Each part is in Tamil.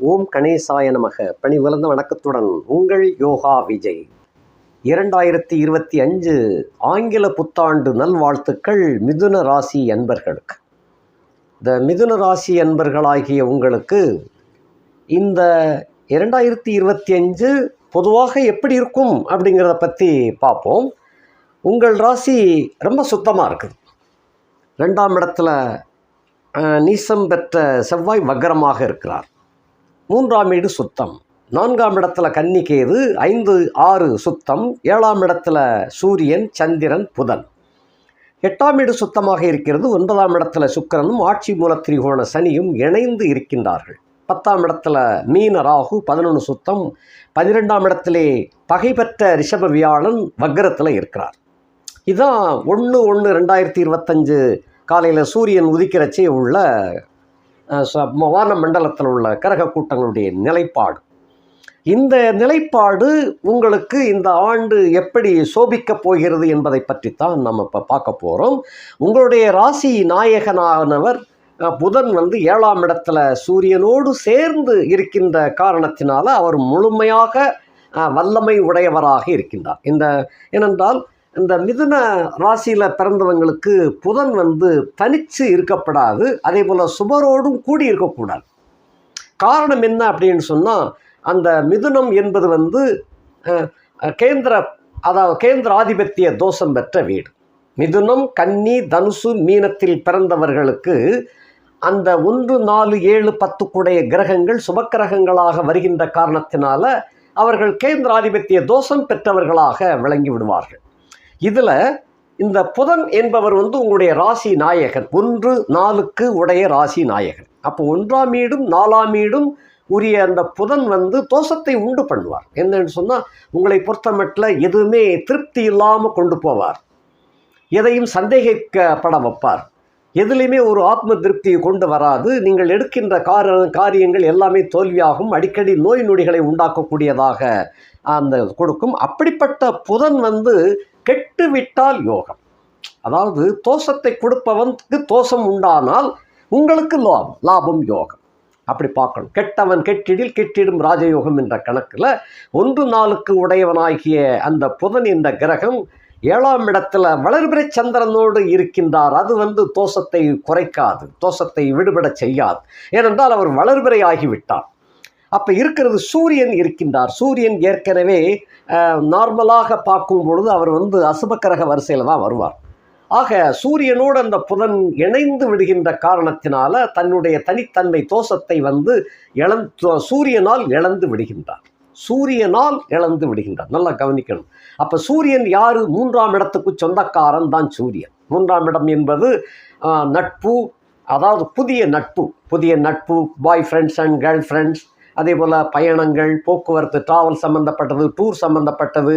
ஓம் கணேசாய நமக. பணிவிலந்த வணக்கத்துடன் உங்கள் யோகா விஜய். இரண்டாயிரத்தி இருபத்தி அஞ்சு ஆங்கில புத்தாண்டு நல்வாழ்த்துக்கள் மிதுன ராசி அன்பர்களுக்கு. இந்த மிதுன ராசி அன்பர்களாகிய உங்களுக்கு இந்த இரண்டாயிரத்தி இருபத்தி அஞ்சு பொதுவாக எப்படி இருக்கும் அப்படிங்கிறத பற்றி பார்ப்போம். உங்கள் ராசி ரொம்ப சுத்தமாக இருக்குது. ரெண்டாம் இடத்துல நீசம் பெற்ற செவ்வாய் வக்கரமாக இருக்கிறார். மூன்றாம் வீடு சுத்தம். நான்காம் இடத்துல கன்னிகேது ஐந்து ஆறு சுத்தம். ஏழாம் இடத்துல சூரியன் சந்திரன் புதன். எட்டாம் வீடு சுத்தமாக இருக்கிறது. ஒன்பதாம் இடத்துல சுக்கிரனும் ஆட்சி மூல திரிகோண சனியும் இணைந்து இருக்கின்றார்கள். பத்தாம் இடத்துல மீன ராகு பதினொன்று சுத்தம். பன்னிரெண்டாம் இடத்திலே பகைபற்ற ரிஷப வியாழன் வக்கரத்தில் இருக்கிறார். இதான் ஒன்று ஒன்று ரெண்டாயிரத்தி இருபத்தஞ்சு காலையில் சூரியன் உதிக்கிறச்சே உள்ள வான மண்டலத்தில் உள்ள கிரக கூட்டங்களுடைய நிலைப்பாடு. இந்த நிலைப்பாடு உங்களுக்கு இந்த ஆண்டு எப்படி சோபிக்கப் போகிறது என்பதை பற்றித்தான் நம்ம இப்போ பார்க்க போகிறோம் உங்களுடைய ராசி நாயகனானவர் புதன் வந்து ஏழாம் இடத்துல சூரியனோடு சேர்ந்து இருக்கின்ற காரணத்தினால அவர் முழுமையாக வல்லமை உடையவராக இருக்கின்றார். இந்த ஏனென்றால் இந்த மிதுன ராசியில் பிறந்தவங்களுக்கு புதன் வந்து தனித்து இருக்கப்படாது. அதே போல் சுபரோடும் கூடி இருக்கக்கூடாது. காரணம் என்ன அப்படின்னு சொன்னால் அந்த மிதுனம் என்பது வந்து கேந்திர அதாவது கேந்திர ஆதிபத்திய தோஷம் பெற்ற வீடு. மிதுனம் கன்னி தனுசு மீனத்தில் பிறந்தவர்களுக்கு அந்த ஒன்று நாலு ஏழு பத்துக்குடைய கிரகங்கள் சுபக்கிரகங்களாக வருகின்ற காரணத்தினால அவர்கள் கேந்திர ஆதிபத்திய தோஷம் பெற்றவர்களாக விளங்கி விடுவார்கள். இதில் இந்த புதன் என்பவர் வந்து உங்களுடைய ராசி நாயகன். ஒன்று நாலுக்கு உடைய ராசி நாயகன். அப்போ ஒன்றாம் வீடும் நாலாம் வீடும் உரிய அந்த புதன் வந்து தோஷத்தை உண்டு பண்ணுவார். என்னன்னு சொன்னால் உங்களை பொறுத்தமட்டில் எதுவுமே திருப்தி இல்லாமல் கொண்டு போவார். எதையும் சந்தேகிக்கப்பட வைப்பார். எதுலேயுமே ஒரு ஆத்ம திருப்தியை கொண்டு வராது. நீங்கள் எடுக்கின்ற கார காரியங்கள் எல்லாமே தோல்வியாகும். அடிக்கடி நோய் நொடிகளை உண்டாக்கக்கூடியதாக அந்த கொடுக்கும். அப்படிப்பட்ட புதன் வந்து கெட்டுவிட்டால் யோகம். அதாவது தோஷத்தை கொடுப்பவனுக்கு தோஷம் உண்டானால் உங்களுக்கு லாபம் லாபம் யோகம். அப்படி பார்க்கணும். கெட்டவன் கெட்டிடில் கெட்டிடும் ராஜயோகம் என்ற கணக்கில் ஒன்று நாளுக்கு உடையவனாகிய அந்த புதன் என்ற கிரகம் ஏழாம் இடத்துல வளர்பிறை சந்திரனோடு இருக்கின்றார். அது வந்து தோஷத்தை குறைக்காது தோஷத்தை விடுபடச் செய்யாது. ஏனென்றால் அவர் வளர்பிறை ஆகிவிட்டார். அப்போ இருக்கிறது சூரியன் இருக்கின்றார். சூரியன் ஏற்கனவே நார்மலாக பார்க்கும் பொழுது அவர் வந்து அசுபக்கிரக வரிசையில் தான் வருவார். ஆக சூரியனோடு அந்த புதன் இணைந்து விடுகின்ற காரணத்தினால தன்னுடைய தனித்தன்மை தோஷத்தை வந்து இழந் சூரியனால் இழந்து விடுகின்றார். சூரியனால் இழந்து விடுகின்றார். நல்லா கவனிக்கணும். அப்போ சூரியன் யாரு? மூன்றாம் இடத்துக்கு சொந்தக்காரன் தான் சூரியன். மூன்றாம் இடம் என்பது நட்பு அதாவது புதிய நட்பு. புதிய நட்பு boy friends and girl friends அதே போல் பயணங்கள் போக்குவரத்து டிராவல் சம்மந்தப்பட்டது டூர் சம்மந்தப்பட்டது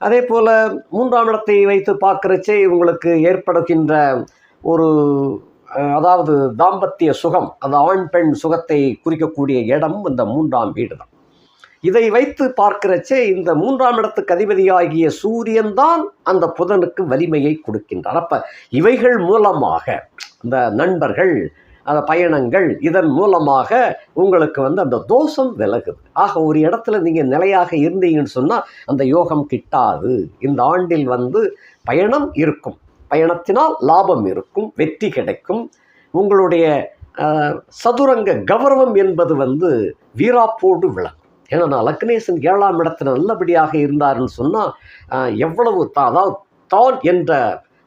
அதே போல் மூன்றாம் இடத்தை வைத்து பார்க்குறச்சே உங்களுக்கு ஏற்படுகின்ற ஒரு அதாவது தாம்பத்திய சுகம் அது ஆண் பெண் சுகத்தை குறிக்கக்கூடிய இடம் இந்த மூன்றாம் வீடு தான் இதை வைத்து பார்க்கிறச்சே இந்த மூன்றாம் இடத்துக்கு அதிபதியாகிய சூரியன் தான் அந்த புதனுக்கு வலிமையை கொடுக்கின்றார். அப்போ இவைகள் மூலமாக இந்த நண்பர்கள் அந்த பயணங்கள் இதன் மூலமாக உங்களுக்கு வந்து அந்த தோஷம் விலகுது. ஆக ஒரு இடத்துல நீங்கள் நிலையாக இருந்தீங்கன்னு சொன்னால் அந்த யோகம் கிட்டாது. இந்த ஆண்டில் வந்து பயணம் இருக்கும். பயணத்தினால் லாபம் இருக்கும் வெற்றி கிடைக்கும். உங்களுடைய சதுரங்க கௌரவம் என்பது வந்து வீராப்போடு விளங்கும். ஏன்னா நான் லக்னேசன் ஏழாம் இடத்துல நல்லபடியாக இருந்தாருன்னு சொன்னால் எவ்வளவு தான் அதாவது தான் என்ற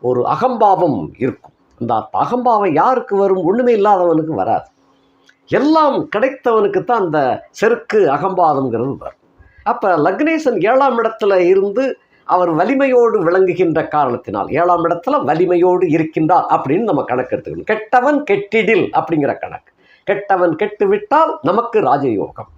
ஒரு அகம்பாவம் இருக்கும். இந்த அகம்பாவம் யாருக்கு வரும்? ஒன்றுமே இல்லாதவனுக்கு வராது. எல்லாம் கிடைத்தவனுக்கு தான் அந்த செருக்கு அகம்பாதம்ங்கிறது வரும். அப்போ லக்னேசன் ஏழாம் இடத்துல இருந்து அவர் வலிமையோடு விளங்குகின்ற காரணத்தினால் ஏழாம் இடத்துல வலிமையோடு இருக்கின்றார் அப்படின்னு நம்ம கணக்கு எடுத்துக்கணும். கெட்டவன் கெட்டிடில் அப்படிங்கிற கணக்கு. கெட்டவன் கெட்டு விட்டால் நமக்கு ராஜயோகம்.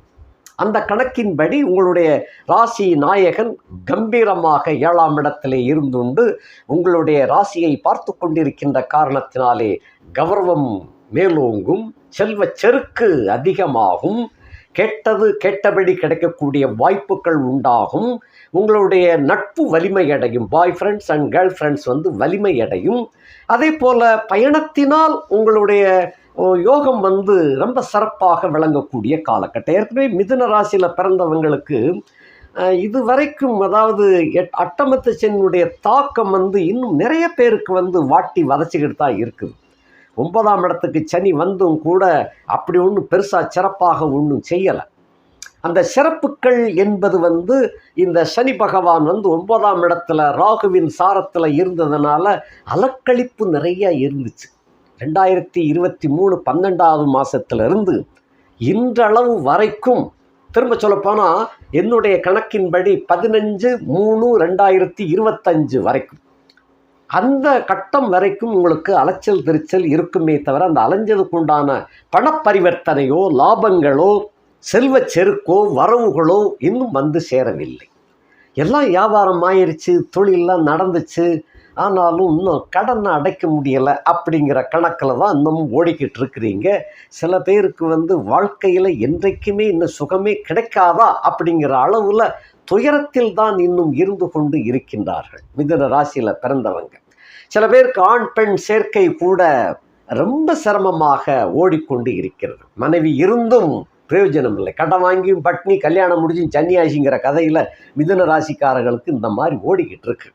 அந்த கணக்கின்படி உங்களுடைய ராசி நாயகன் கம்பீரமாக ஏழாம் இடத்திலே இருந்துண்டு உங்களுடைய ராசியை பார்த்து கொண்டிருக்கின்ற காரணத்தினாலே கௌரவம் மேலோங்கும் செல்வச் செருக்கு அதிகமாகும் கெட்டது கெட்டபடி கிடைக்கக்கூடிய வாய்ப்புகள் உண்டாகும் உங்களுடைய நட்பு வலிமையடையும் boy friends and girl friends வந்து வலிமையடையும். அதே போல் பயணத்தினால் உங்களுடைய யோகம் வந்து ரொம்ப சிறப்பாக விளங்கக்கூடிய காலகட்டம். ஏற்கனவே மிதுன ராசியில் பிறந்தவங்களுக்கு இது வரைக்கும் அதாவது எட்- அட்டமத்து சென்னுடைய தாக்கம் வந்து இன்னும் நிறைய பேருக்கு வந்து வாட்டி வதச்சிக்கிட்டு தான் இருக்குது. ஒன்பதாம் இடத்துக்கு சனி வந்தும் கூட அப்படி ஒன்றும் பெருசாக சிறப்பாக ஒன்றும் செய்யலை. அந்த சிறப்புகள் என்பது வந்து இந்த சனி பகவான் வந்து ஒன்பதாம் இடத்துல ராகுவின் சாரத்தில் இருந்ததுனால அலக்களிப்பு நிறைய இருந்துச்சு. ரெண்டாயிரத்தி இருபத்தி மூணு பன்னெண்டாவது மாதத்திலிருந்து இன்றளவு வரைக்கும் திரும்ப சொல்லப்போனால் என்னுடைய கணக்கின்படி பதினஞ்சு மூணு ரெண்டாயிரத்தி இருபத்தஞ்சு வரைக்கும். அந்த கட்டம் வரைக்கும் உங்களுக்கு அலைச்சல் திருச்சல் இருக்குமே தவிர அந்த அலைஞ்சதுக்குண்டான பணப்பரிவர்த்தனையோ லாபங்களோ செல்வ செருக்கோ வரவுகளோ இன்னும் வந்து சேரவில்லை. எல்லாம் வியாபாரம் ஆயிடுச்சு தொழிலெலாம் நடந்துச்சு ஆனாலும் இன்னும் கடனை அடைக்க முடியலை அப்படிங்கிற கணக்கில் தான் இன்னமும் ஓடிக்கிட்டு இருக்கிறீங்க. சில பேருக்கு வந்து வாழ்க்கையில் என்றைக்குமே இன்னும் சுகமே கிடைக்காதா அப்படிங்கிற அளவில் துயரத்தில் தான் இன்னும் இருந்து கொண்டு இருக்கின்றார்கள் மிதுன ராசியில் பிறந்தவங்க. சில பேருக்கு ஆண் பெண் சேர்க்கை கூட ரொம்ப சிரமமாக ஓடிக்கொண்டு இருக்கிறது. மனைவி இருந்தும் பிரயோஜனம் இல்லை. கடன் வாங்கியும் பட்னி கல்யாணம் முடிஞ்சும் சன்னியாசிங்கிற கதையில் மிதுன ராசிக்காரர்களுக்கு இந்த மாதிரி ஓடிக்கிட்டு இருக்கு.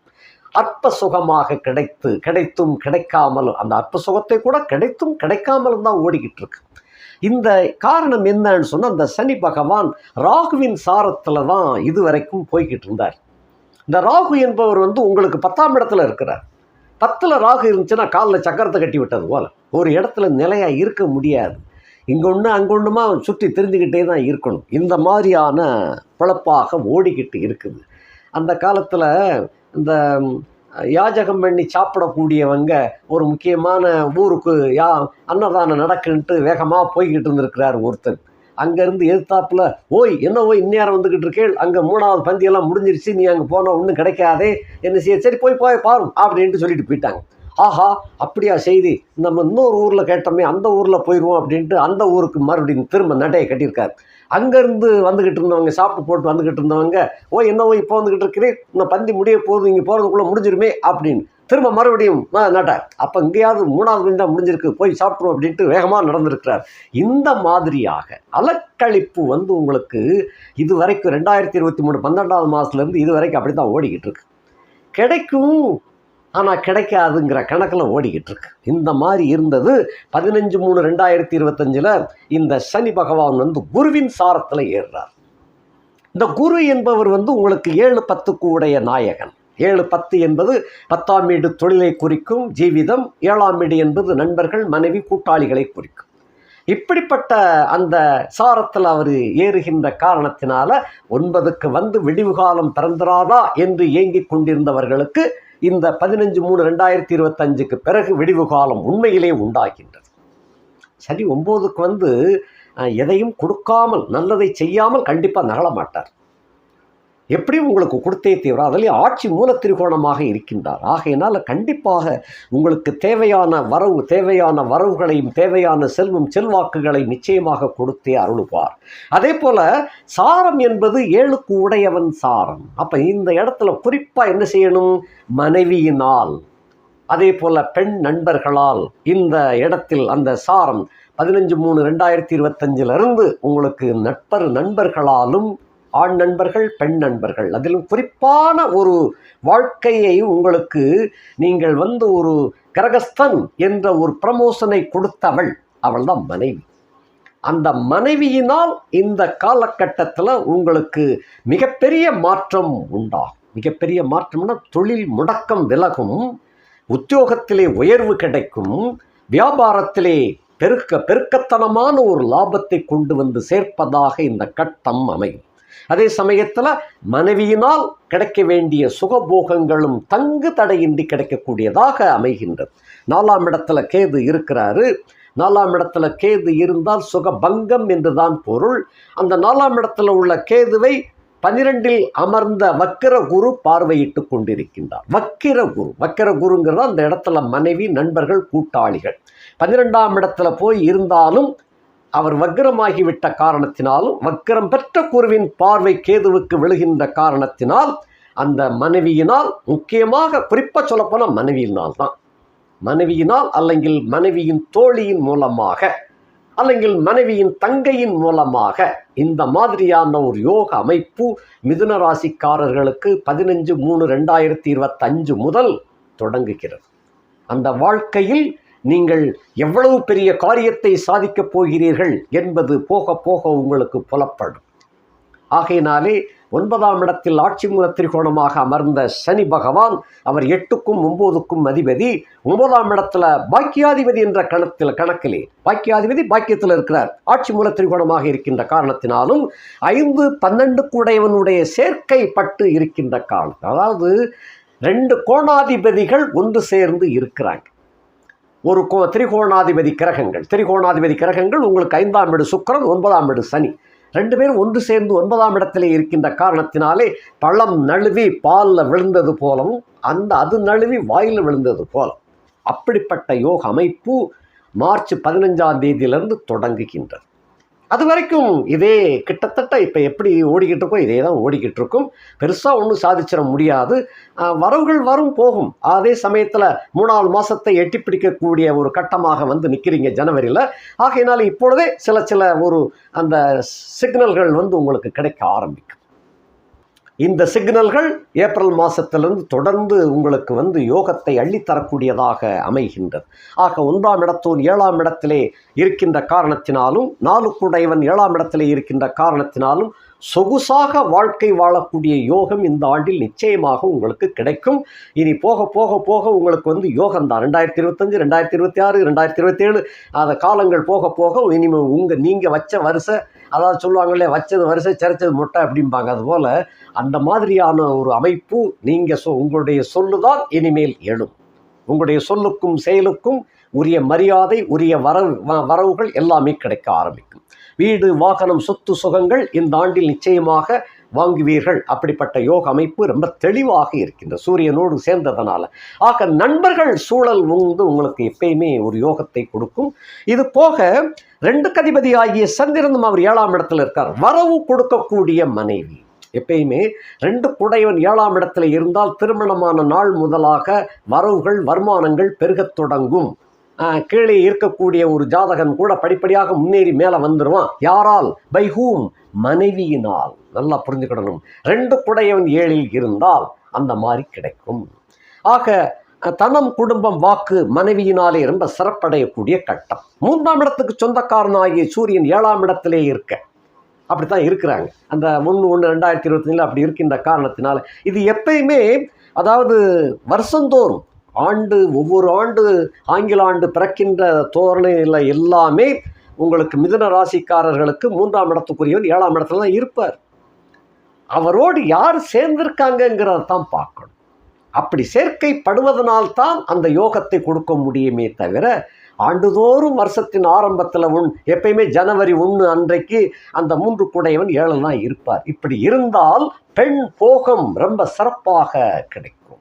அற்ப சுகமாக கிடைத்து கிடைத்தும் கிடைக்காமலும் அந்த அற்ப சுகத்தை கூட கிடைத்தும் கிடைக்காமலும் தான் ஓடிக்கிட்டு இருக்கு. இந்த காரணம் என்னன்னு சொன்னால் அந்த சனி பகவான் ராகுவின் சாரத்தில் தான் இதுவரைக்கும் போய்கிட்டு இருந்தார். இந்த ராகு என்பவர் வந்து உங்களுக்கு பத்தாம் இடத்துல இருக்கிறார். பத்தில் ராகு இருந்துச்சுன்னா காலில் சக்கரத்தை கட்டி விட்டது போல். ஒரு இடத்துல நிலையாக இருக்க முடியாது. இங்கே ஒன்று அங்கே ஒன்றுமா சுற்றி தெரிஞ்சுக்கிட்டே தான் இருக்கணும். இந்த மாதிரியான பிழப்பாக ஓடிக்கிட்டு இருக்குது. அந்த காலத்தில் இந்த யாஜகம் பண்ணி சாப்பிடக்கூடியவங்க ஒரு முக்கியமான ஊருக்கு யா அன்னதானம் நடக்குன்ட்டு வேகமாக போய்கிட்டு இருந்திருக்கிறார் ஒருத்தர். அங்கேருந்து எதிர்த்தாப்புல ஓய் என்ன ஓய் இந்நேரம் வந்துக்கிட்டு இருக்கேள் அங்கே மூணாவது பந்தியெல்லாம் முடிஞ்சிருச்சு நீ அங்கே போனால் ஒன்றும் கிடைக்காதே. என்ன செய்ய? சரி போய் போய் பாரும் அப்படின்ட்டு சொல்லிட்டு போயிட்டாங்க. ஆஹா அப்படியா செய்தி. நம்ம இன்னொரு ஊரில் கேட்டோமே அந்த ஊரில் போயிடுவோம் அப்படின்ட்டு அந்த ஊருக்கு மறுபடியும் திரும்ப நடையை கட்டியிருக்காரு. அங்கேருந்து வந்துக்கிட்டு இருந்தவங்க சாப்பிட்டு போட்டு வந்துக்கிட்டு இருந்தவங்க ஓ என்ன இப்போ வந்துக்கிட்டு இருக்கிறேன் இந்த பந்தி முடிய போகுது இங்கே போகிறதுக்குள்ளே முடிஞ்சிருமே அப்படின்னு திரும்ப மறுபடியும் நட்டார் அப்போ இங்கேயாவது மூணாவது மணி தான் முடிஞ்சிருக்கு போய் சாப்பிட்ருவோம் அப்படின்ட்டு வேகமாக நடந்திருக்கிறார். இந்த மாதிரியாக அலக்கழிப்பு வந்து உங்களுக்கு இது வரைக்கும் ரெண்டாயிரத்தி இருபத்தி மூணு பன்னெண்டாவது மாதத்துலேருந்து இது வரைக்கும் அப்படி தான் ஓடிக்கிட்டு இருக்கு. கிடைக்கும் ஆனால் கிடைக்காதுங்கிற கணக்கில் ஓடிக்கிட்டு இருக்கு. இந்த மாதிரி இருந்தது பதினஞ்சு மூணு ரெண்டாயிரத்தி இருபத்தஞ்சில் இந்த சனி பகவான் வந்து குருவின் சாரத்தில் ஏறுறார். இந்த குரு என்பவர் வந்து உங்களுக்கு ஏழு பத்துக்கு உடைய நாயகன். ஏழு பத்து என்பது பத்தாம் வீடு தொழிலை குறிக்கும் ஜீவிதம் ஏழாம் வீடு என்பது நண்பர்கள் மனைவி கூட்டாளிகளை குறிக்கும். இப்படிப்பட்ட அந்த சாரத்தில் அவர் ஏறுகின்ற காரணத்தினால ஒன்பதுக்கு வந்து விடிவு காலம் பிறந்திராதா என்று ஏங்கிக் கொண்டிருந்தவர்களுக்கு இந்த பதினஞ்சு மூணு ரெண்டாயிரத்தி இருபத்தஞ்சுக்கு பிறகு விடிவு காலம் உண்மையிலே உண்டாகின்றது. சரி ஒம்போதுக்கு வந்து எதையும் கொடுக்காமல் நல்லதை செய்யாமல் கண்டிப்பாக நகல மாட்டார் எப்படியும் உங்களுக்கு கொடுத்தே தீவிரம் அதிலே ஆட்சி மூல திரிகோணமாக இருக்கின்றார். ஆகையினால் கண்டிப்பாக உங்களுக்கு தேவையான வரவு தேவையான வரவுகளையும் தேவையான செல்வம் செல்வாக்குகளை நிச்சயமாக கொடுத்தே அருளுவார். அதே போல் சாரம் என்பது ஏழுக்கு உடையவன் சாரம். அப்போ இந்த இடத்துல குறிப்பாக என்ன செய்யணும்? மனைவியினால். அதே போல் பெண் நண்பர்களால் இந்த இடத்தில் அந்த சாரம் பதினஞ்சு மூணு ரெண்டாயிரத்தி இருபத்தஞ்சிலிருந்து உங்களுக்கு நட்பர் நண்பர்களாலும் ஆண் நண்பர்கள் பெண் நண்பர்கள். அதிலும் குறிப்பான ஒரு வாழ்க்கையை உங்களுக்கு நீங்கள் வந்து ஒரு கிரகஸ்தன் என்ற ஒரு ப்ரமோஷனை கொடுத்தவள் அவள்தான் மனைவி. அந்த மனைவியினால் இந்த காலகட்டத்தில் உங்களுக்கு மிகப்பெரிய மாற்றம் உண்டாகும். மிகப்பெரிய மாற்றம்னா தொழில் முடக்கம் விலகும் உத்தியோகத்திலே உயர்வு கிடைக்கும் வியாபாரத்திலே பெருக்க பெருக்கத்தனமான ஒரு லாபத்தை கொண்டு வந்து சேர்ப்பதாக இந்த கட்டம் அமையும். அதே சமயத்தில் மனைவியினால் கிடைக்க வேண்டிய சுகபோகங்களும் தங்கு தடையின்றி கிடைக்கக்கூடியதாக அமைகின்றது. நாலாம் இடத்துல கேது இருக்கிறாரு. நாலாம் இடத்துல கேது இருந்தால் சுகபங்கம் என்றுதான் பொருள். அந்த நாலாம் இடத்துல உள்ள கேதுவை பனிரெண்டில் அமர்ந்த வக்கிர குரு பார்வையிட்டு கொண்டிருக்கின்றார். வக்கிர குரு. வக்கிர குருங்கிறது அந்த இடத்துல மனைவி நண்பர்கள் கூட்டாளிகள். பன்னிரெண்டாம் இடத்துல போய் இருந்தாலும் அவர் வக்கிரமாகிவிட்ட காரணத்தினாலும் வக்கிரம் பெற்ற குருவின் பார்வை கேதுவுக்கு விழுகின்ற காரணத்தினால் அந்த மனைவியினால் முக்கியமாக குறிப்பாக சொல்லப்போனால் மனைவியினால் தான் மனைவியினால் அல்லங்கில் மனைவியின் தோழியின் மூலமாக அல்லங்கில் மனைவியின் தங்கையின் மூலமாக இந்த மாதிரியான ஒரு யோக அமைப்பு மிதுன ராசிக்காரர்களுக்கு பதினஞ்சு மூணு ரெண்டாயிரத்தி இருபத்தஞ்சு முதல் தொடங்குகிறது. அந்த வாழ்க்கையில் நீங்கள் எவ்வளவு பெரிய காரியத்தை சாதிக்கப் போகிறீர்கள் என்பது போக போக உங்களுக்கு புலப்படும். ஆகையினாலே ஒன்பதாம் இடத்தில் ஆட்சி மூல திரிகோணமாக அமர்ந்த சனி பகவான் அவர் எட்டுக்கும் ஒன்பதுக்கும் அதிபதி ஒன்பதாம் இடத்துல பாக்கியாதிபதி என்ற கணத்தில் கணக்கிலே பாக்கியாதிபதி பாக்கியத்தில் இருக்கிறார். ஆட்சி மூல திரிகோணமாக இருக்கின்ற காரணத்தினாலும் ஐந்து பன்னெண்டு கூடையவனுடைய சேர்க்கை பட்டு இருக்கின்ற காலம் அதாவது ரெண்டு கோணாதிபதிகள் ஒன்று சேர்ந்து இருக்கிறாங்க. ஒரு கோ திரிகோணாதிபதி கிரகங்கள். திரிகோணாதிபதி கிரகங்கள் உங்களுக்கு ஐந்தாம் வீடு சுக்கரன் ஒன்பதாம் வீடு சனி. ரெண்டு பேரும் ஒன்று சேர்ந்து ஒன்பதாம் இடத்திலே இருக்கின்ற காரணத்தினாலே பழம் நழுவி பாலில் விழுந்தது போலவும் அந்த அது நழுவி வாயில் விழுந்தது போல அப்படிப்பட்ட யோக அமைப்பு மார்ச் பதினஞ்சாம் தேதியிலிருந்து தொடங்குகின்றது. அது வரைக்கும் இதே கிட்டத்தட்ட இப்போ எப்படி ஓடிக்கிட்டு இருக்கோ இதே தான் ஓடிக்கிட்டு இருக்கும் பெருசாக ஒன்றும் சாதிச்சிட முடியாது. வரவுகள் வரும் போகும். அதே சமயத்தில் மூணாவது மாதத்தை எட்டி பிடிக்கக்கூடிய ஒரு கட்டமாக வந்து நிற்கிறீங்க ஜனவரியில். ஆகையினால இப்பொழுதே சில சில ஒரு அந்த சிக்னல்கள் வந்து உங்களுக்கு கிடைக்க ஆரம்பிக்கும். இந்த சிக்னல்கள் ஏப்ரல் மாதத்திலிருந்து தொடர்ந்து உங்களுக்கு வந்து யோகத்தை அள்ளித்தரக்கூடியதாக அமைகின்றது. ஆக ஒன்றாம் இடத்தோன் ஏழாம் இடத்திலே இருக்கின்ற காரணத்தினாலும் நாலுக்குடையவன் ஏழாம் இடத்திலே இருக்கின்ற காரணத்தினாலும் சொகுசாக வாழ்க்கை வாழக்கூடிய யோகம் இந்த ஆண்டில் நிச்சயமாக உங்களுக்கு கிடைக்கும். இனி போக போக போக உங்களுக்கு வந்து யோகம் தான். ரெண்டாயிரத்தி இருபத்தஞ்சு ரெண்டாயிரத்தி இருபத்தி ஆறு ரெண்டாயிரத்தி இருபத்தேழு அந்த காலங்கள் போக போக இனிமேல் உங்கள் நீங்கள் வச்ச வருஷ அதாவது சொல்லுவாங்களே வச்சது வரிசை சிறைச்சது முட்டை அப்படிம்பாங்க. அதுபோல் அந்த மாதிரியான ஒரு அமைப்பு நீங்கள் சொ உங்களுடைய சொல்லு தான் இனிமேல் எழும். உங்களுடைய சொல்லுக்கும் செயலுக்கும் உரிய மரியாதை உரிய வரவு வ- வரவுகள் எல்லாமே கிடைக்க ஆரம்பிக்கும். வீடு வாகனம் சொத்து சுகங்கள் இந்த ஆண்டில் நிச்சயமாக வாங்குவீர்கள். அப்படிப்பட்ட யோக அமைப்பு ரொம்ப தெளிவாக இருக்கின்ற சூரியனோடு சேர்ந்ததனால. ஆக நண்பர்கள் சூழல் வந்து உங்களுக்கு எப்பயுமே ஒரு யோகத்தை கொடுக்கும். இது போக ரெண்டு கதிபதி ஆகிய சந்திரனும் அவர் ஏழாம் இடத்துல இருக்கார். வரவு கொடுக்கக்கூடிய மனைவி. எப்பயுமே ரெண்டு குடையவன் ஏழாம் இடத்துல இருந்தால் திருமணமான நாள் முதலாக வரவுகள் வருமானங்கள் பெருகத் தொடங்கும். கீழே இருக்கக்கூடிய ஒரு ஜாதகன் கூட படிப்படியாக முன்னேறி மேலே வந்துடுவான் யாரால்? By whom? மனைவியினால். நல்லா புரிஞ்சுக்கிடணும். ரெண்டு குடையவன் ஏழில் இருந்தால் அந்த மாதிரி கிடைக்கும். ஆக தனம் குடும்பம் வாக்கு மனைவியினாலே ரொம்ப சிறப்படையக்கூடிய கட்டம். மூன்றாம் இடத்துக்கு சொந்தக்காரனாகிய சூரியன் ஏழாம் இடத்திலே இருக்க. அப்படித்தான் இருக்கிறாங்க. அந்த ஒன்று ஒன்று ரெண்டாயிரத்தி இருபத்தஞ்சில் அப்படி இருக்கின்ற காரணத்தினால இது எப்பயுமே அதாவது வருஷந்தோறும் ஆண்டு ஒவ்வொரு ஆண்டு ஆங்கில ஆண்டு பிறக்கின்ற தோரணையில் எல்லாமே உங்களுக்கு மிதுன ராசிக்காரர்களுக்கு மூன்றாம் இடத்துக்குரியவர் ஏழாம் இடத்துல தான் இருப்பார். அவரோடு யார் சேர்ந்திருக்காங்கங்கிறத தான் பார்க்கணும். அப்படி சேர்க்கைப்படுவதனால்தான் அந்த யோகத்தை கொடுக்க முடியுமே தவிர ஆண்டுதோறும் வருஷத்தின் ஆரம்பத்தில் உண் எப்பயுமே ஜனவரி ஒன்று அன்றைக்கு அந்த மூன்று குடையவன் ஏழு தான் இருப்பார். இப்படி இருந்தால் பெண் போகம் ரொம்ப சிறப்பாக கிடைக்கும்.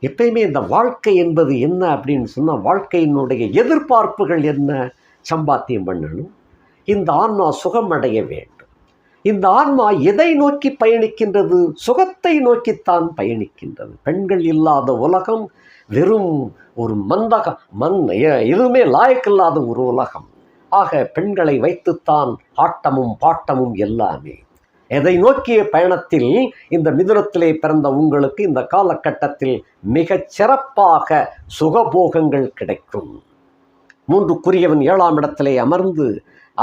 எப்பயுமே இந்த வாழ்க்கை என்பது என்ன அப்படின்னு சொன்னால் வாழ்க்கையினுடைய எதிர்பார்ப்புகள் என்ன? சம்பாத்தியம் பண்ணணும். இந்த ஆன்மா சுகம் அடைய வேண்டும். இந்த ஆன்மா எதை நோக்கி பயணிக்கின்றது? சுகத்தை நோக்கித்தான் பயணிக்கின்றது. பெண்கள் இல்லாத உலகம் வெறும் ஒரு மந்தக மண் எதுவுமே லாயக்கில்லாத ஒரு உலகம். ஆக பெண்களை வைத்துத்தான் ஆட்டமும் பாட்டமும் எல்லாமே. எதை நோக்கிய பயணத்தில் இந்த மிதுனத்திலே பிறந்த உங்களுக்கு இந்த காலகட்டத்தில் மிகச் சிறப்பாக சுகபோகங்கள் கிடைக்கும். மூன்றுக்குரியவன் ஏழாம் இடத்திலே அமர்ந்து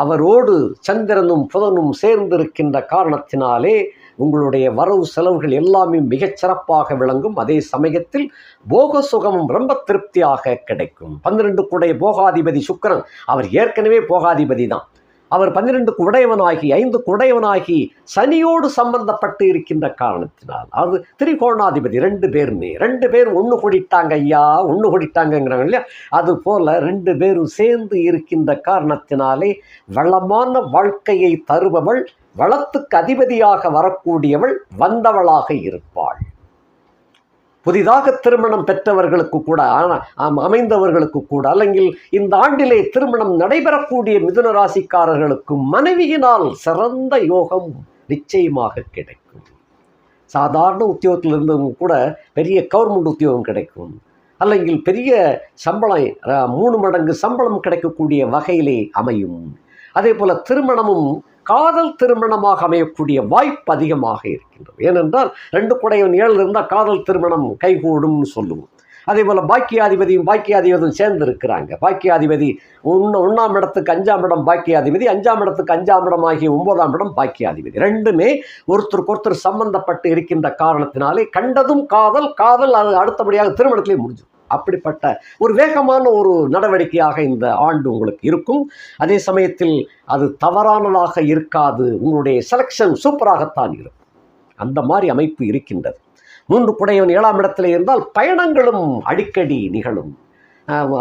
அவரோடு சந்திரனும் புதனும் சேர்ந்திருக்கின்ற காரணத்தினாலே உங்களுடைய வரவு செலவுகள் எல்லாமே மிகச் சிறப்பாக விளங்கும். அதே சமயத்தில் போக சுகமும் ரொம்ப திருப்தியாக கிடைக்கும். பன்னிரெண்டு கூடைய போகாதிபதி சுக்கிரன் அவர் ஏற்கனவே போகாதிபதி தான். அவர் பன்னிரெண்டுக்கு குடையவனாகி ஐந்து குடையவனாகி சனியோடு சம்பந்தப்பட்டு இருக்கின்ற காரணத்தினால் அது திரிகோணாதிபதி ரெண்டு பேருமே ரெண்டு பேர் ஒன்று கூடிட்டாங்க ஐயா ஒன்று கூடிட்டாங்கங்கிறாங்க இல்லையா? அது போல் ரெண்டு பேரும் சேர்ந்து இருக்கின்ற காரணத்தினாலே வளமான வாழ்க்கையை தருபவள் வளத்துக்கு அதிபதியாக வரக்கூடியவள் வந்தவளாக இருப்பாள். புதிதாக திருமணம் பெற்றவர்களுக்கு கூட அமைந்தவர்களுக்கு கூட அல்லங்கில் இந்த ஆண்டிலே திருமணம் நடைபெறக்கூடிய மிதுன ராசிக்காரர்களுக்கு மனைவியினால் சிறந்த யோகம் நிச்சயமாக கிடைக்கும். சாதாரண உத்தியோகத்தில் இருந்தவங்க கூட பெரிய கவர்மெண்ட் உத்தியோகம் கிடைக்கும். அல்லங்கில் பெரிய சம்பளம் மூணு மடங்கு சம்பளம் கிடைக்கக்கூடிய வகையிலே அமையும். அதே போல் திருமணமும் காதல் திருமணமாக அமையக்கூடிய வாய்ப்பு அதிகமாக இருக்கின்றது. ஏனென்றால் ரெண்டு குடையவன் ஏழு இருந்தால் காதல் திருமணம் கைகூடும்னு சொல்லுவோம். அதே போல் பாக்கியாதிபதியும் பாக்கியாதிபதியும் சேர்ந்து இருக்கிறாங்க பாக்கியாதிபதி ஒன்று ஒன்றாம் இடத்துக்கு அஞ்சாம் இடம் பாக்கியாதிபதி அஞ்சாம் இடத்துக்கு அஞ்சாம் இடம் ஆகிய ஒன்பதாம் இடம் பாக்கியாதிபதி. ரெண்டுமே ஒருத்தருக்கு ஒருத்தர் சம்பந்தப்பட்டு இருக்கின்ற காரணத்தினாலே கண்டதும் காதல் காதல் அது அடுத்தபடியாக திருமணத்திலே முடிஞ்சு அப்படிப்பட்ட ஒரு வேகமான ஒரு நடவடிக்கையாக இந்த ஆண்டு உங்களுக்கு இருக்கும். அதே சமயத்தில் அது தவறானதாக இருக்காது. உங்களுடைய செலெக்ஷன் சூப்பராகத்தான் இருக்கும். அந்த மாதிரி அமைப்பு இருக்கின்றது. மூன்று குடையவன் ஏழாம் இடத்துல இருந்தால் பயணங்களும் அடிக்கடி நிகழும்.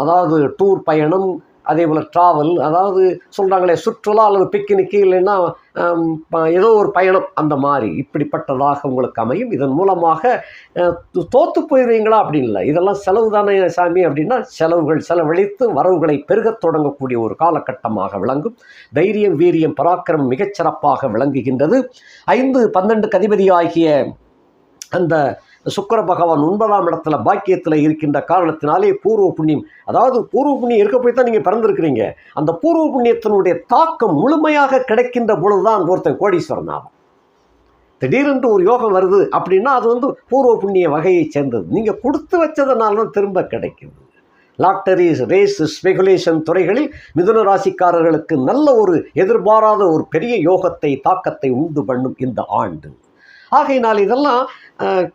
அதாவது டூர் பயணம் அதே போல் ட்ராவல் அதாவது சொல்கிறாங்களே சுற்றுலா அல்லது பிக்னிக்கு இல்லைன்னா ஏதோ ஒரு பயணம் அந்த மாதிரி. இப்படிப்பட்டதாக உங்களுக்கு அமையும். இதன் மூலமாக தோற்று தோத்து போயிடுவீங்களா அப்படின்னு இல்லை. இதெல்லாம் செலவு தானே சாமி அப்படின்னா செலவுகள் செலவழித்து வரவுகளை பெருகத் தொடங்கக்கூடிய ஒரு காலகட்டமாக விளங்கும். தைரியம் வீரியம் பராக்கிரமம் மிகச்சிறப்பாக விளங்குகின்றது. ஐந்து பன்னெண்டு கதிபதி ஆகிய அந்த சுக்கர பகவான் ஒன்பதாம் இடத்துல பாக்கியத்தில் இருக்கின்ற காரணத்தினாலே பூர்வ புண்ணியம். அதாவது பூர்வ புண்ணியம் இருக்க போய் தான் நீங்கள் பிறந்திருக்கிறீங்க. அந்த பூர்வ புண்ணியத்தினுடைய தாக்கம் முழுமையாக கிடைக்கின்ற பொழுதுதான் ஒருத்தன் கோடீஸ்வரன் ஆகும் திடீரென்று ஒரு யோகம் வருது அப்படின்னா அது வந்து பூர்வ புண்ணிய வகையை சேர்ந்தது. நீங்கள் கொடுத்து வச்சதுனால தான் திரும்ப கிடைக்குது. லாட்டரி ரேஸ் ஸ்பெகுலேஷன் துறைகளில் மிதுன ராசிக்காரர்களுக்கு நல்ல ஒரு எதிர்பாராத ஒரு பெரிய யோகத்தை தாக்கத்தை உண்டு பண்ணும் இந்த ஆண்டு. ஆகையினால் இதெல்லாம்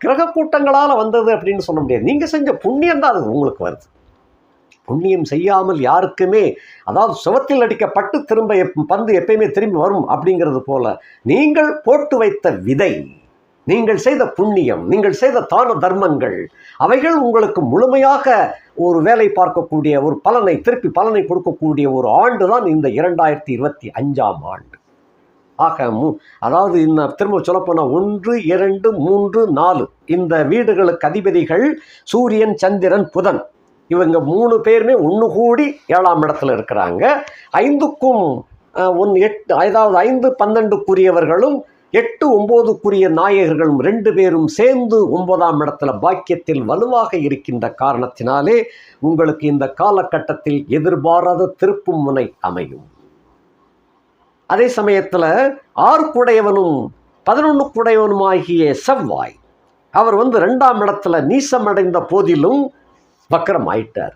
கிரக கூட்டங்களால் வந்தது அப்படின்னு சொல்ல முடியாது. நீங்கள் செஞ்ச புண்ணியம் தான் அது உங்களுக்கு வருது. புண்ணியம் செய்யாமல் யாருக்குமே அதாவது சுவத்தில் அடிக்கப்பட்டு திரும்ப எப் பந்து எப்பயுமே திரும்பி வரும் அப்படிங்கிறது போல நீங்கள் போட்டு வைத்த விதை நீங்கள் செய்த புண்ணியம் நீங்கள் செய்த தான தர்மங்கள் அவைகள் உங்களுக்கு முழுமையாக ஒரு வேலை பார்க்கக்கூடிய ஒரு பலனை திருப்பி பலனை கொடுக்கக்கூடிய ஒரு ஆண்டு தான் இந்த இரண்டாயிரத்தி இருபத்தி அஞ்சாம் ஆண்டு. ஆக மூ அதாவது இந்த திரும்ப சொல்லப்போனால் ஒன்று இரண்டு மூன்று நாலு. இந்த வீடுகளுக்கு அதிபதிகள் சூரியன் சந்திரன் புதன். இவங்க மூணு பேருமே ஒன்று கூடி ஏழாம் இடத்துல இருக்கிறாங்க. ஐந்துக்கும் ஒன் எட்டு அதாவது ஐந்து பன்னெண்டுக்குரியவர்களும் எட்டு ஒம்போதுக்குரிய நாயகர்களும் ரெண்டு பேரும் சேர்ந்து ஒன்பதாம் இடத்துல பாக்கியத்தில் வலுவாக இருக்கின்ற காரணத்தினாலே உங்களுக்கு இந்த காலகட்டத்தில் எதிர்பாராத திருப்பும் முனை அமையும். அதே சமயத்தில் ஆறுக்குடையவனும் குடையவனும் செவ்வாய் அவர் வந்து ரெண்டாம் இடத்துல நீசமடைந்த போதிலும் வக்கரம் ஆயிட்டார்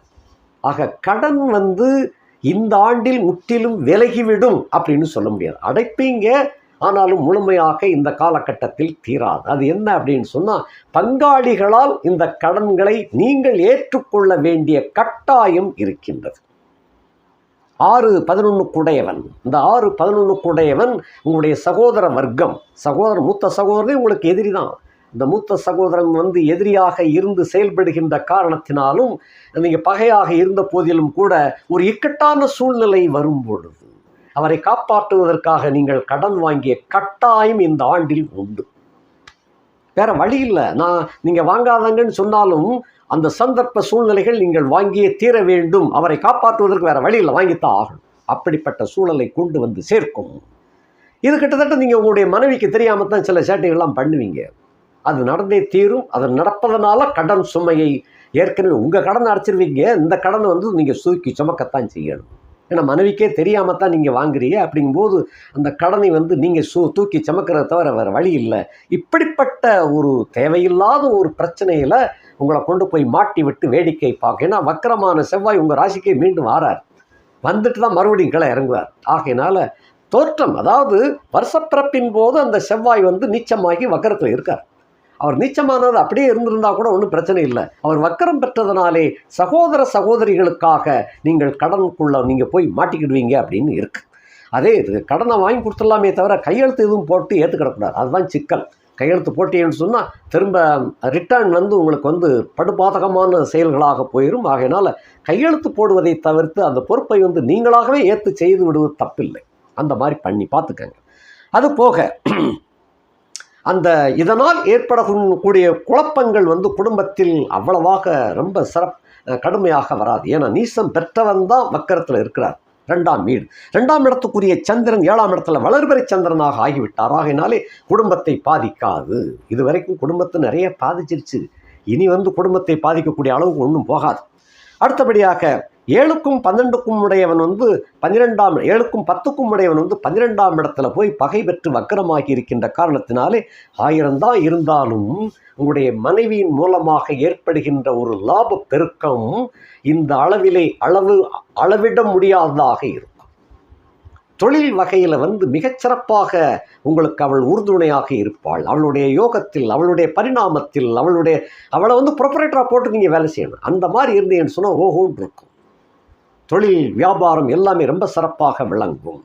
ஆக கடன் வந்து இந்த ஆண்டில் முற்றிலும் விலகிவிடும் அப்படின்னு சொல்ல முடியாது. அடைப்பீங்க ஆனாலும் முழுமையாக இந்த காலகட்டத்தில் தீராது. அது என்ன அப்படின்னு சொன்னால் பங்காளிகளால் இந்த கடன்களை நீங்கள் ஏற்றுக்கொள்ள வேண்டிய கட்டாயம் இருக்கின்றது. ஆறு பதினொன்றுக்குடையவன் இந்த ஆறு பதினொன்றுக்குடையவன் உங்களுடைய சகோதர வர்க்கம். சகோதரன் மூத்த சகோதரனே உங்களுக்கு எதிரி தான் இந்த மூத்த சகோதரன் வந்து எதிரியாக இருந்து செயல்படுகின்ற காரணத்தினாலும் நீங்கள் பகையாக இருந்த போதிலும் கூட ஒரு இக்கட்டான சூழ்நிலை வரும் பொழுது அவரை காப்பாற்றுவதற்காக நீங்கள் கடன் வாங்கிய கட்டாயம் இந்த ஆண்டில் உண்டு. வேற வழி இல்லை. நான் நீங்கள் வாங்காதங்கன்னு சொன்னாலும் அந்த சந்தர்ப்ப சூழ்நிலைகள் நீங்கள் வாங்கியே தீர வேண்டும். அவரை காப்பாற்றுவதற்கு வேற வழியில் வாங்கித்தான் ஆகணும். அப்படிப்பட்ட சூழலை கொண்டு வந்து சேர்க்கும். இது கிட்டத்தட்ட நீங்கள் உங்களுடைய மனைவிக்கு தெரியாமல் தான் சில சேட்டைகள்லாம் பண்ணுவீங்க. அது நடந்தே தீரும். அது நடப்பதனால கடன் சுமையை ஏற்கனவே உங்கள் கடனை அடைச்சிருவீங்க. இந்த கடனை வந்து நீங்கள் சுருக்கி சுமக்கத்தான் செய்யணும். ஏன்னா மனைவிக்கே தெரியாமல் தான் நீங்கள் வாங்குறீங்க. அப்படிங்கும்போது அந்த கடனை வந்து நீங்கள் சூ தூக்கி சுமக்கிறத தவிர வேறு வழி இல்லை. இப்படிப்பட்ட ஒரு தேவையில்லாத ஒரு பிரச்சனையில் உங்களை கொண்டு போய் மாட்டி விட்டு வேடிக்கை பார்க்க ஏன்னா வக்கரமான செவ்வாய் உங்கள் ராசிக்கே மீண்டும் வாரார் வந்துட்டு தான் மறுபடியும் கீழே இறங்குவார். ஆகையினால தோற்றம் அதாவது வருஷப்பிறப்பின் போது அந்த செவ்வாய் வந்து நீச்சமாகி வக்கரத்தில் இருக்கார். அவர் நீச்சமானது அப்படியே இருந்திருந்தால் கூட ஒன்றும் பிரச்சனை இல்லை. அவர் வக்கரம் பெற்றதனாலே சகோதர சகோதரிகளுக்காக நீங்கள் கடனுக்குள்ள நீங்கள் போய் மாட்டிக்கிடுவீங்க அப்படின்னு இருக்குது அதே இது கடனை வாங்கி கொடுத்துடலாமே தவிர கையெழுத்து எதுவும் போட்டு ஏற்றுக்கிடக்கூடாது அதுதான் சிக்கல். கையெழுத்து போட்டீங்கன்னு சொன்னால் திரும்ப ரிட்டர்ன் வந்து உங்களுக்கு வந்து படுபாதகமான செயல்களாக போயிடும் ஆகையினால் கையெழுத்து போடுவதை தவிர்த்து அந்த பொறுப்பை வந்து நீங்களாகவே ஏற்று செய்து விடுவது தப்பில்லை. அந்த மாதிரி பண்ணி பார்த்துக்கங்க. அது போக அந்த இதனால் ஏற்படக்கூடிய குழப்பங்கள் வந்து குடும்பத்தில் அவ்வளவாக ரொம்ப சிறப் கடுமையாக வராது. ஏன்னா நீசம் பெற்றவன் தான் வக்கரத்தில் இருக்கிறார். ரெண்டாம் வீடு. ரெண்டாம் இடத்துக்குரிய சந்திரன் ஏழாம் இடத்துல வளர்பிறை சந்திரனாக ஆகிவிட்டார். ஆகையினாலே குடும்பத்தை பாதிக்காது. இது வரைக்கும் குடும்பத்தை நிறைய பாதிச்சிருச்சு. இனி வந்து குடும்பத்தை பாதிக்கக்கூடிய அளவுக்கு ஒன்றும் போகாது. அடுத்தபடியாக ஏழுக்கும் பன்னெண்டுக்கும் உடையவன் வந்து பன்னிரெண்டாம் ஏழுக்கும் பத்துக்கும் உடையவன் வந்து பன்னிரெண்டாம் இடத்துல போய் பகை பெற்று வக்கரமாகி இருக்கின்ற காரணத்தினாலே ஆயிரம்தான் இருந்தாலும் உங்களுடைய மனைவியின் மூலமாக ஏற்படுகின்ற ஒரு லாப பெருக்கம் இந்த அளவிலே அளவு அளவிட முடியாததாக இருக்கும். தொழில் வகையில் வந்து மிகச்சிறப்பாக உங்களுக்கு அவள் உறுதுணையாக இருப்பாள். அவளுடைய யோகத்தில் அவளுடைய பரிணாமத்தில் அவளுடைய அவளை வந்து ப்ரொப்பரேட்டராக போட்டு நீங்கள் வேலை செய்யணும். அந்த மாதிரி இருந்தீங்கன்னு சொன்னால் ஓஹோன்னு இருக்கும். தொழில் வியாபாரம் எல்லாமே ரொம்ப சிறப்பாக விளங்கும்.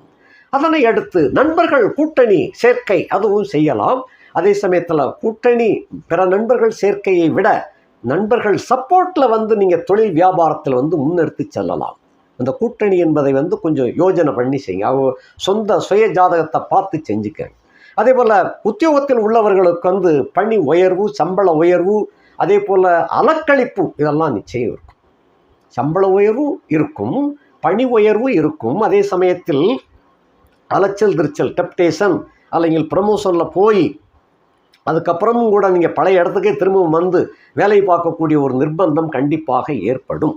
அதனை அடுத்து நண்பர்கள் கூட்டணி சேர்க்கை அதுவும் செய்யலாம். அதே சமயத்தில் கூட்டணி பிற நண்பர்கள் சேர்க்கையை விட நண்பர்கள் சப்போர்ட்டில் வந்து நீங்கள் தொழில் வியாபாரத்தில் வந்து முன்னெடுத்து செல்லலாம். அந்த கூட்டணி என்பதை வந்து கொஞ்சம் யோஜனை பண்ணி செய்யுங்க. அவங்க சொந்த சுய ஜாதகத்தை பார்த்து செஞ்சுக்க. அதே போல் உத்தியோகத்தில் உள்ளவர்களுக்கு வந்து பணி உயர்வு சம்பள உயர்வு அதே போல் அலக்களிப்பு இதெல்லாம் நிச்சயம் இருக்கும். சம்பள உயர்வும் இருக்கும் பணி உயர்வு இருக்கும் அதே சமயத்தில் அலைச்சல் திருச்சல் டெப்டேஷன் അല്ലെങ്കിൽ ப்ரமோஷனில் போய் அதுக்கப்புறமும் கூட நீங்கள் பழைய இடத்துக்கே திரும்பவும் வந்து வேலை பார்க்கக்கூடிய ஒரு நிர்பந்தம் கண்டிப்பாக ஏற்படும்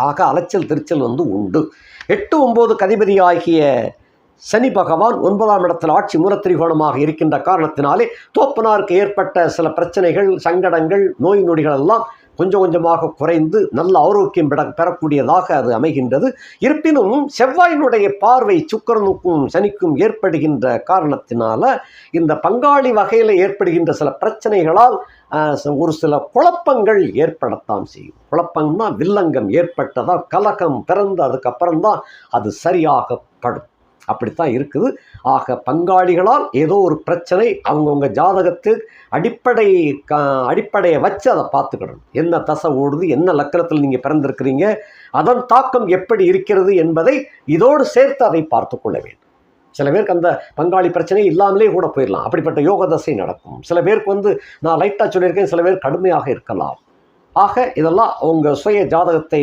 ஆக அலைச்சல் திருச்சல் வந்து உண்டு எட்டு ஒம்பது கதிபதி ஆகிய சனி பகவான் ஒன்பதாம் இடத்தில் ஆட்சி மூலத்திரிகோணமாக இருக்கின்ற காரணத்தினாலே தோப்பனாருக்கு ஏற்பட்ட சில பிரச்சனைகள் சங்கடங்கள் நோய் நொடிகள் எல்லாம் கொஞ்சம் கொஞ்சமாக குறைந்து நல்ல ஆரோக்கியம் பெற பெறக்கூடியதாக அது அமைகின்றது. இருப்பினும் செவ்வாயினுடைய பார்வை சுக்கரனுக்கும் சனிக்கும் ஏற்படுகின்ற காரணத்தினால இந்த பங்காளி வகையில் ஏற்படுகின்ற சில பிரச்சனைகளால் ச- ஒரு சில குழப்பங்கள் ஏற்படத்தான் செய்யும். குழப்பம்னா வில்லங்கம் ஏற்பட்டதா கலகம் பிறந்து அதுக்கப்புறம் தான் அது சரியாக படும். அப்படித்தான் இருக்குது. ஆக பங்காளிகளால் ஏதோ ஒரு பிரச்சனை அவங்கவுங்க ஜாதகத்து அடிப்படை க அடிப்படையை வச்சு அதை பார்த்துக்கிடணும். என்ன தசை ஓடுது என்ன லக்கணத்தில் நீங்கள் பிறந்திருக்கிறீங்க அதன் தாக்கம் எப்படி இருக்கிறது என்பதை இதோடு சேர்த்து அதை பார்த்து கொள்ள வேண்டும். சில பேருக்கு அந்த பங்காளி பிரச்சனை இல்லாமலே கூட போயிடலாம். அப்படிப்பட்ட யோக தசை நடக்கும். சில பேருக்கு வந்து நான் லைட்டாக சொல்லியிருக்கேன் சில பேர் கடுமையாக இருக்கலாம். ஆக இதெல்லாம் அவங்க சுய ஜாதகத்தை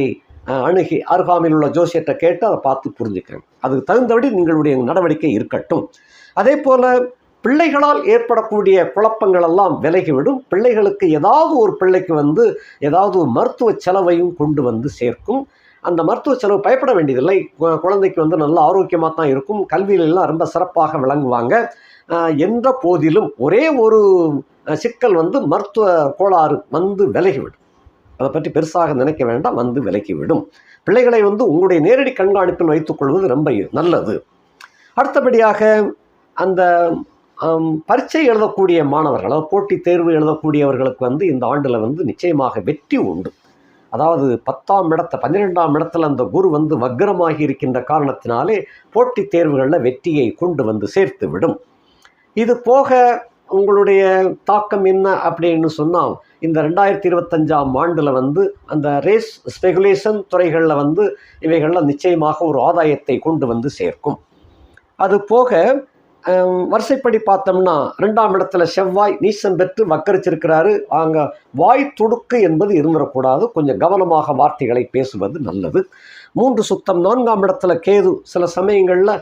அணுகி அருகாமையில் உள்ள ஜோசியத்தை கேட்டு அதை பார்த்து புரிஞ்சுக்கணும் அதுக்கு தகுந்தபடி நீங்களுடைய நடவடிக்கை இருக்கட்டும். அதே போல் பிள்ளைகளால் ஏற்படக்கூடிய குழப்பங்கள் எல்லாம் விலகிவிடும். பிள்ளைகளுக்கு ஏதாவது ஒரு பிள்ளைக்கு வந்து ஏதாவது ஒரு மருத்துவ செலவையும் கொண்டு வந்து சேர்க்கும். அந்த மருத்துவ செலவு பயப்பட வேண்டியதில்லை. குழந்தைக்கு வந்து நல்ல ஆரோக்கியமாக தான் இருக்கும். கல்வியிலெல்லாம் ரொம்ப சிறப்பாக விளங்குவாங்க. என்ற போதிலும் ஒரே ஒரு சிக்கல் வந்து மருத்துவ கோளாறு வந்து விலகிவிடும். அதை பற்றி பெருசாக நினைக்க வேண்டாம் வந்து விலக்கிவிடும் பிள்ளைகளை வந்து உங்களுடைய நேரடி கண்காணிப்பில் வைத்துக்கொள்வது ரொம்ப நல்லது. அடுத்தபடியாக அந்த பரீட்சை எழுதக்கூடிய மாணவர்கள் அதாவது போட்டித் தேர்வு எழுதக்கூடியவர்களுக்கு வந்து இந்த ஆண்டில் வந்து நிச்சயமாக வெற்றி உண்டு. அதாவது பத்தாம் இடத்தை பன்னிரெண்டாம் இடத்துல அந்த குரு வந்து வக்ரமாகி இருக்கின்ற காரணத்தினாலே போட்டித் தேர்வுகளில் வெற்றியை கொண்டு வந்து சேர்த்து விடும். இது போக உங்களுடைய தாக்கம் என்ன அப்படின்னு சொன்னால் இந்த ரெண்டாயிரத்தி இருபத்தஞ்சாம் ஆண்டில் வந்து அந்த ரேஸ் ஸ்பெகுலேஷன் துறைகளில் வந்து இவைகளில் நிச்சயமாக ஒரு ஆதாயத்தை கொண்டு வந்து சேர்க்கும். அது போக வரிசைப்படி பார்த்தோம்னா ரெண்டாம் இடத்துல செவ்வாய் நீசம் பெற்று வக்கரிச்சிருக்கிறாரு. அங்கே வாய் துடுக்கு என்பது இருந்துடக்கூடாது கொஞ்சம் கவனமாக வார்த்தைகளை பேசுவது நல்லது. மூன்று சுத்தம் நான்காம் இடத்துல கேது. சில சமயங்களில்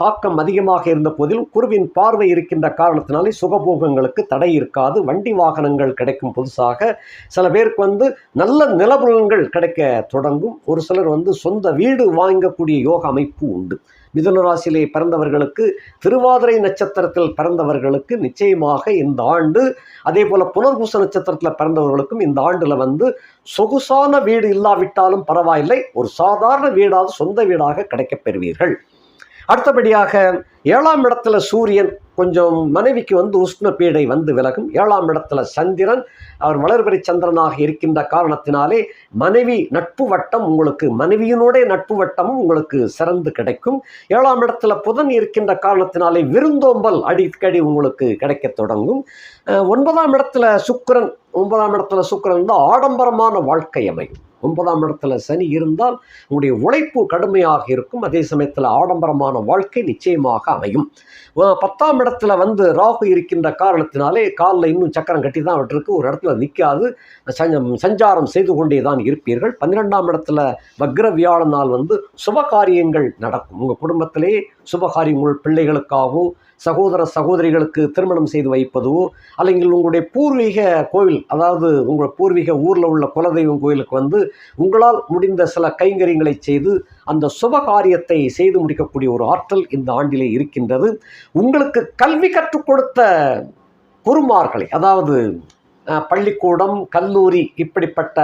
தாக்கம் அதிகமாக இருந்த போதிலும் குருவின் பார்வை இருக்கின்ற காரணத்தினாலே சுகபோகங்களுக்கு தடை இருக்காது. வண்டி வாகனங்கள் கிடைக்கும் புதுசாக. சில பேருக்கு வந்து நல்ல நிலபுலன்கள் கிடைக்க தொடங்கும். ஒரு சிலர் வந்து சொந்த வீடு வாங்கக்கூடிய யோக அமைப்பு உண்டு. மிதுன ராசியிலே பிறந்தவர்களுக்கு திருவாதிரை நட்சத்திரத்தில் பிறந்தவர்களுக்கு நிச்சயமாக இந்த ஆண்டு அதே போல புனர்பூச நட்சத்திரத்தில் பிறந்தவர்களுக்கும் இந்த ஆண்டில் வந்து சொகுசான வீடு இல்லாவிட்டாலும் பரவாயில்லை. ஒரு சாதாரண வீடாவது சொந்த வீடாக கிடைக்கப் பெறுவீர்கள். அடுத்தபடியாக ஏழாம் இடத்துல சூரியன் கொஞ்சம் மனைவிக்கு வந்து உஷ்ண பீடை வந்து விலகும். ஏழாம் இடத்துல சந்திரன் அவர் வளர்பிறை சந்திரனாக இருக்கின்ற காரணத்தினாலே மனைவி நட்பு வட்டம் உங்களுக்கு மனைவியினுடைய நட்பு வட்டமும் உங்களுக்கு சிறந்து கிடைக்கும். ஏழாம் இடத்துல புதன் இருக்கின்ற காரணத்தினாலே விருந்தோம்பல் அடிக்கடி உங்களுக்கு கிடைக்க தொடங்கும். ஒன்பதாம் இடத்துல சுக்கரன் ஒன்பதாம் இடத்துல சுக்கரன் வந்து ஆடம்பரமான வாழ்க்கை அமையும் ஒன்பதாம் இடத்துல சனி இருந்தால் உங்களுடைய உழைப்பு கடுமையாக இருக்கும். அதே சமயத்தில் ஆடம்பரமான வாழ்க்கை நிச்சயமாக அமையும். பத்தாம் இடத்துல வந்து ராகு இருக்கின்ற காரணத்தினாலே காலில் இன்னும் சக்கரம் கட்டி தான் விட்டுருக்கு. ஒரு இடத்துல நிற்காது சஞ்ச- சஞ்சாரம் செய்து கொண்டே தான் இருப்பீர்கள். பன்னிரெண்டாம் இடத்துல வக்ர வியாழனால் வந்து சுப காரியங்கள் நடக்கும். உங்கள் குடும்பத்திலேயே சுபகாரியம் உங்கள் பிள்ளைகளுக்காகவோ சகோதர சகோதரிகளுக்கு திருமணம் செய்து வைப்பதோ അല്ലെങ്കിൽ உங்களுடைய பூர்வீக கோவில் அதாவது உங்கள் பூர்வீக ஊரில் உள்ள குலதெய்வம் கோயிலுக்கு வந்து உங்களால் முடிந்த சில கைங்கரியங்களை செய்து அந்த சுப காரியத்தை செய்து முடிக்கக்கூடிய ஒரு ஆற்றல் இந்த ஆண்டிலே இருக்கின்றது உங்களுக்கு கல்வி கற்றுக் கொடுத்த குருமார்களை அதாவது அஹ், பள்ளிக்கூடம் கல்லூரி இப்படிப்பட்ட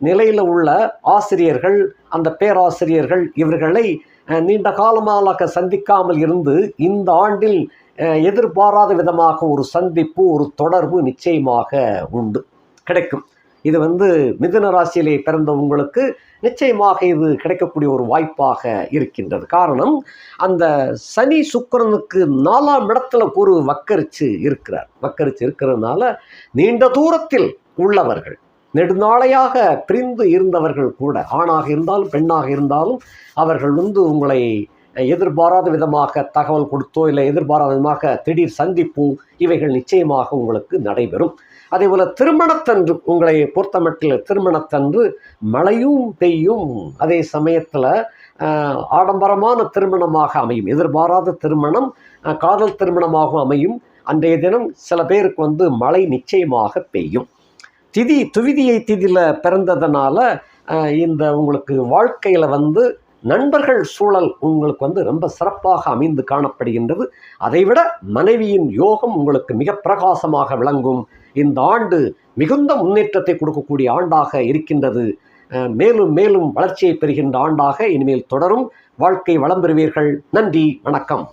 நிலையில் உள்ள ஆசிரியர்கள் அந்த பேராசிரியர்கள் இவர்களை அஹ், நீண்ட காலமாக சந்திக்காமல் இருந்து இந்த ஆண்டில் எதிர்பாராத விதமாக ஒரு சந்திப்பு ஒரு தொடர்பு நிச்சயமாக உண்டு. கிடைக்கும். இது வந்து மிதுன ராசியிலே பிறந்த உங்களுக்கு நிச்சயமாக இது கிடைக்கக்கூடிய ஒரு வாய்ப்பாக இருக்கின்றது. காரணம் அந்த சனி சுக்கிரனுக்கு நாலாம் இடத்துல ஒரு வக்கரிச்சு இருக்கிறார். வக்கரிச்சு இருக்கிறதுனால நீண்ட தூரத்தில் உள்ளவர்கள் நெடுநாளையாக பிரிந்து இருந்தவர்கள் கூட ஆணாக இருந்தாலும் பெண்ணாக இருந்தாலும் அவர்கள் வந்து உங்களை எதிர்பாராத விதமாக தகவல் கொடுத்தோ இல்லை எதிர்பாராத விதமாக திடீர் சந்திப்போ இவைகள் நிச்சயமாக உங்களுக்கு நடைபெறும். அதே போல் திருமணத்தன்று உங்களை பொறுத்தமட்டில் திருமணத்தன்று மழையும் பெய்யும். அதே சமயத்தில் ஆடம்பரமான திருமணமாக அமையும். எதிர்பாராத திருமணம் காதல் திருமணமாகவும் அமையும். அன்றைய தினம் சில பேருக்கு வந்து மழை நிச்சயமாக பெய்யும். திதி துவிதியை திதியில் பிறந்ததுனால இந்த உங்களுக்கு வாழ்க்கையில் வந்து நண்பர்கள் சூழல் உங்களுக்கு வந்து ரொம்ப சிறப்பாக அமைந்து காணப்படுகின்றது. அதைவிட மனைவியின் யோகம் உங்களுக்கு மிக பிரகாசமாக விளங்கும். இந்த ஆண்டு மிகுந்த முன்னேற்றத்தை கொடுக்கக்கூடிய ஆண்டாக இருக்கின்றது. மேலும் மேலும் வளர்ச்சியை பெறுகின்ற ஆண்டாக இனிமேல் தொடரும். வாழ்க்கை வளம் பெறுவீர்கள். நன்றி வணக்கம்.